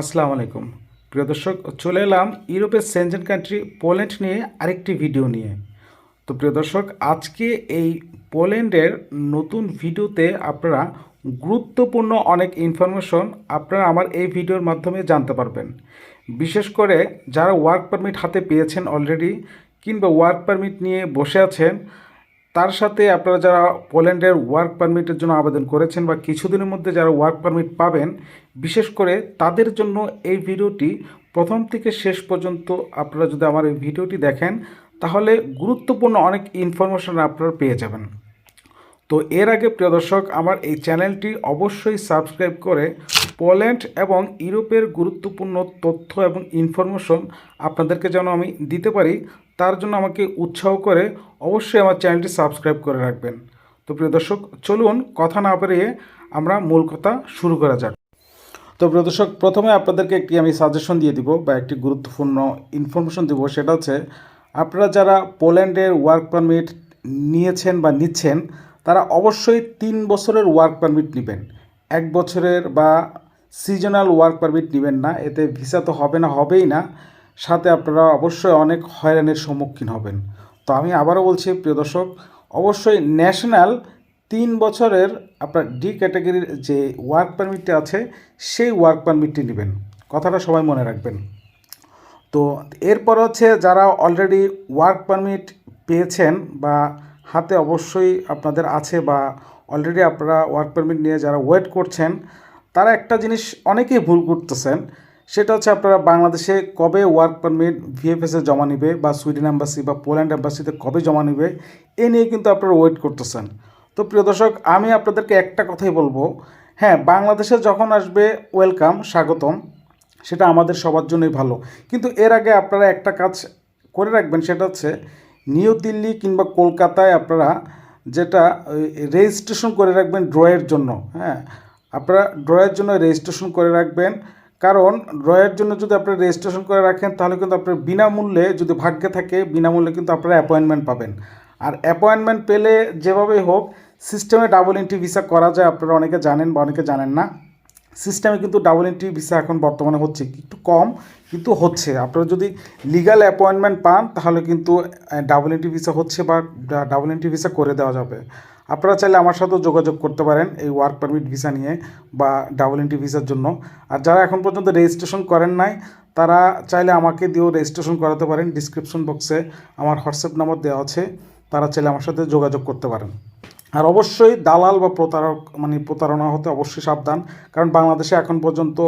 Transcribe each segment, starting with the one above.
আসসালামু আলাইকুম। প্রিয় দর্শক, চলে এলাম ইউরোপের সেনজেন কান্ট্রি পোল্যান্ড নিয়ে আরেকটি ভিডিও নিয়ে। তো প্রিয় দর্শক, আজকে এই পোল্যান্ডের নতুন ভিডিওতে আপনারা গুরুত্বপূর্ণ অনেক ইনফরমেশন আপনারা আমার এই ভিডিওর মাধ্যমে জানতে পারবেন। বিশেষ করে যারা ওয়ার্ক পারমিট হাতে পেয়েছেন অলরেডি কিংবা ওয়ার্ক পারমিট নিয়ে বসে আছেন তার সাথে আপনারা যারা পোল্যান্ডের ওয়ার্ক পারমিটের জন্য আবেদন করেছেন বা কিছুদিনের মধ্যে যারা ওয়ার্ক পারমিট পাবেন, বিশেষ করে তাদের জন্য এই ভিডিওটি প্রথম থেকে শেষ পর্যন্ত আপনারা যদি আমার এই ভিডিওটি দেখেন, তাহলে গুরুত্বপূর্ণ অনেক ইনফরমেশন আপনারা পেয়ে যাবেন। তো এর আগে প্রিয় দর্শক, আমার এই চ্যানেলটি অবশ্যই সাবস্ক্রাইব করে পোল্যান্ড এবং ইউরোপের গুরুত্বপূর্ণ তথ্য এবং ইনফরমেশন আপনাদেরকে যেন আমি দিতে পারি তার জন্য আমাকে উৎসাহ করে অবশ্যই আমার চ্যানেলটি সাবস্ক্রাইব করে রাখবেন। তো প্রিয় দর্শক, চলুন কথা না পেরিয়ে আমরা মূল কথা শুরু করা যাক। তো প্রিয় দর্শক, প্রথমে আপনাদেরকে একটি আমি সাজেশন দিয়ে দিব বা একটি গুরুত্বপূর্ণ ইনফরমেশন দিব। সেটা হচ্ছে, আপনারা যারা পোল্যান্ডের ওয়ার্ক পারমিট নিয়েছেন বা নিচ্ছেন, তারা অবশ্যই তিন বছরের ওয়ার্ক পারমিট নেবেন। এক বছরের বা সিজনাল ওয়ার্ক পারমিট নেবেন না। এতে ভিসা তো হবে না, হবেই না। সাথে আপনারা অবশ্যই অনেক হয়রানির সম্মুখীন হবেন। তো আমি আবারও বলছি, প্রিয় দর্শক, অবশ্যই ন্যাশনাল তিন বছরের আপনার ডি ক্যাটাগরির যে ওয়ার্ক পারমিটটি আছে, সেই ওয়ার্ক পারমিটটি নেবেন। কথাটা সবাই মনে রাখবেন। তো এরপর হচ্ছে যারা অলরেডি ওয়ার্ক পারমিট পেয়েছেন বা হাতে অবশ্যই আপনাদের আছে বা অলরেডি আপনারা ওয়ার্ক পারমিট নিয়ে যারা ওয়েট করছেন, তারা একটা জিনিস অনেকেই ভুল করতেছেন সেটা হচ্ছে আপনারা বাংলাদেশে কবে ওয়ার্ক পারমিট ভিএফএসে জমা নেবে বা সুইডেন অ্যাম্বাসি বা পোল্যান্ড অ্যাম্বাসিতে কবে জমা নেবে, এ নিয়ে কিন্তু আপনারা ওয়েট করতেছেন। তো প্রিয় দর্শক, আমি আপনাদেরকে একটা কথাই বলব। হ্যাঁ বাংলাদেশে যখন আসবে ওয়েলকাম স্বাগতম, সেটা আমাদের সবার জন্যই ভালো। কিন্তু এর আগে আপনারা একটা কাজ করে রাখবেন, সেটা হচ্ছে নিউ দিল্লি কিংবা কলকাতায় আপনারা যেটা রেজিস্ট্রেশন করে রাখবেন ড্রয়ের জন্য। হ্যাঁ আপনারা ড্রয়ের জন্য রেজিস্ট্রেশন করে রাখবেন। কারণ ড্রয়ের জন্য যদি আপনারা রেজিস্ট্রেশন করে রাখেন, তাহলে কিন্তু আপনার বিনামূল্যে যদি ভাগ্যে থাকে, বিনামূল্যে কিন্তু আপনারা অ্যাপয়েন্টমেন্ট পাবেন। আর অ্যাপয়েন্টমেন্ট পেলে যেভাবেই হোক সিস্টেমে ডাবল এন্ট্রি ভিসা করা যায়, আপনারা অনেকে জানেন বা অনেকে জানেন না। সিস্টেমে কিন্তু ডাবল এন্ট্রি ভিসা এখন বর্তমানে হচ্ছে, একটু কম, কিন্তু হচ্ছে। আপনারা যদি লিগাল অ্যাপয়েন্টমেন্ট পান, তাহলে কিন্তু ডাবল এন্ট্রি ভিসা হচ্ছে বা ডাবল এন্ট্রি ভিসা করে দেওয়া যাবে। আপনারা চাইলে আমার সাথেও যোগাযোগ করতে পারেন এই ওয়ার্ক পারমিট ভিসা নিয়ে বা ডাবল এন্ট্রি ভিসার জন্য। আর যারা এখন পর্যন্ত রেজিস্ট্রেশন করেন নাই, তারা চাইলে আমাকে দিয়েও রেজিস্ট্রেশন করাতে পারেন। ডিসক্রিপশন বক্সে আমার হোয়াটসঅ্যাপ নাম্বার দেওয়া আছে, তারা চাইলে আমার সাথে যোগাযোগ করতে পারেন। আর অবশ্যই দালাল বা প্রতারক মানে প্রতারণা হতে অবশ্যই সাবধান, কারণ বাংলাদেশে এখন পর্যন্ত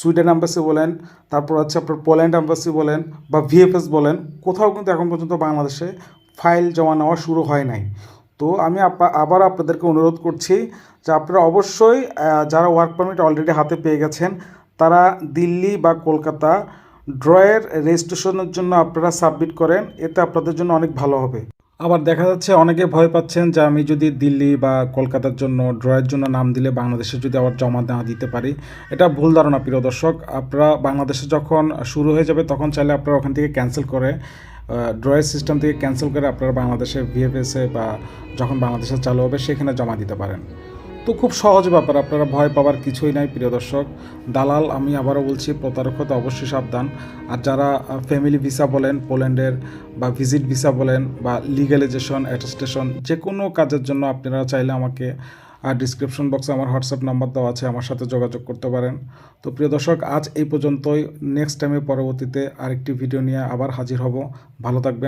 সুইডেন অ্যাম্বাসি বলেন, তারপর হচ্ছে আপনার পোল্যান্ড অ্যাম্বাসি বলেন বা ভিএফএস বলেন, কোথাও কিন্তু এখন পর্যন্ত বাংলাদেশে ফাইল জমা নেওয়া শুরু হয় নাই। তো আমি আবার আপনাদেরকে অনুরোধ করছি যে আপনারা অবশ্যই যারা ওয়ার্ক পারমিট অলরেডি হাতে পেয়ে গেছেন, তারা দিল্লি বা কলকাতা ড্রয়ের রেজিস্ট্রেশনের জন্য আপনারা সাবমিট করেন, এতে আপনাদের জন্য অনেক ভালো হবে। আবার দেখা যাচ্ছে অনেকে ভয় পাচ্ছেন যে আমি যদি দিল্লি বা কলকাতার জন্য, ড্রয়ের জন্য নাম দিলে বাংলাদেশে যদি আবার জমা না দিতে পারি। এটা ভুল ধারণা, প্রিয় দর্শক। আপনারা বাংলাদেশে যখন শুরু হয়ে যাবে, তখন চাইলে আপনারা ওখান থেকে ক্যান্সেল করে ড্রয়ের সিস্টেম থেকে ক্যান্সেল করে আপনারা বাংলাদেশে ভিএফএসে বা যখন বাংলাদেশে চালু হবে, সেখানে জমা দিতে পারেন। তো খুব সহজ ব্যাপার, আপনারা ভয় পাওয়ার কিছুই নাই, প্রিয় দর্শক। দালাল, আমি আবারও বলছি প্রতারক হতে অবশ্যই সাবধান। আর যারা ফ্যামিলি ভিসা বলেন পোল্যান্ডের বা ভিজিট ভিসা বলেন, বা লিগ্যালাইজেশন অ্যাটেস্টেশন যে কোনো কাজের জন্য আপনারা চাইলে আমাকে আর ডিসক্রিপশন বক্সে আমার হোয়াটসঅ্যাপ নাম্বার দেওয়া আছে, আমার সাথে যোগাযোগ করতে পারেন। তো প্রিয় দর্শক, আজ এই পর্যন্তই। নেক্সট টাইমে পরবর্তীতে আরেকটি ভিডিও নিয়ে আবার হাজির হব। ভালো থাকবেন।